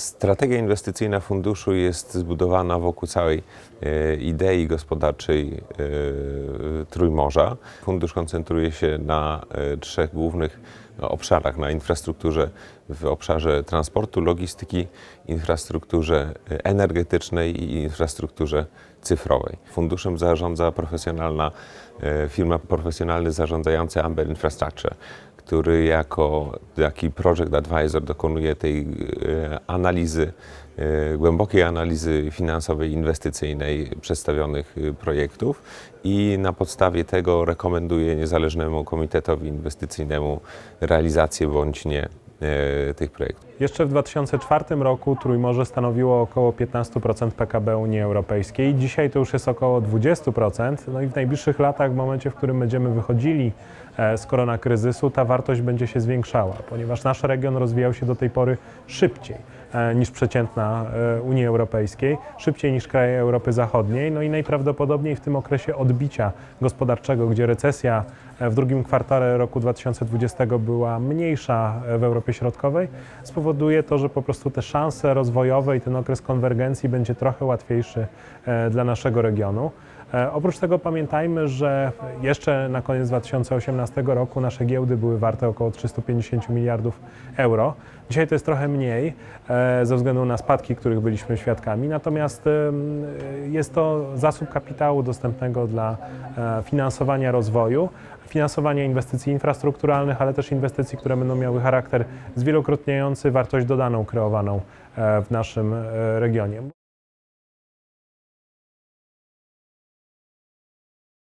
Strategia inwestycyjna funduszu jest zbudowana wokół całej e, idei gospodarczej e, Trójmorza. Fundusz koncentruje się na e, trzech głównych obszarach: na infrastrukturze w obszarze transportu, logistyki, infrastrukturze energetycznej i infrastrukturze cyfrowej. Funduszem zarządza profesjonalna firma profesjonalny zarządzający Amber Infrastructure który jako taki project advisor dokonuje tej e, analizy, e, głębokiej analizy finansowej, inwestycyjnej przedstawionych e, projektów i na podstawie tego rekomenduje niezależnemu komitetowi inwestycyjnemu realizację bądź nie tych projektów. Jeszcze w 2004 roku Trójmorze stanowiło około 15% PKB Unii Europejskiej. Dzisiaj to już jest około 20%. No i w najbliższych latach, w momencie, w którym będziemy wychodzili e, z koronakryzysu, ta wartość będzie się zwiększała, ponieważ nasz region rozwijał się do tej pory szybciej e, niż przeciętna e, Unii Europejskiej, szybciej niż kraje Europy Zachodniej. No i najprawdopodobniej w tym okresie odbicia gospodarczego, gdzie recesja e, w drugim kwartale roku 2020 była mniejsza e, w Europie Środkowej, spowoduje to, że po prostu te szanse rozwojowe i ten okres konwergencji będzie trochę łatwiejszy e, dla naszego regionu. E, Oprócz tego pamiętajmy, że jeszcze na koniec 2018 roku nasze giełdy były warte około 350 miliardów euro. Dzisiaj to jest trochę mniej e, ze względu na spadki, których byliśmy świadkami, natomiast jest to zasób kapitału dostępnego dla e, finansowania rozwoju, finansowania inwestycji infrastrukturalnych, ale też inwestycji, które będą miały charakter zwielokrotniający wartość dodaną kreowaną w naszym regionie.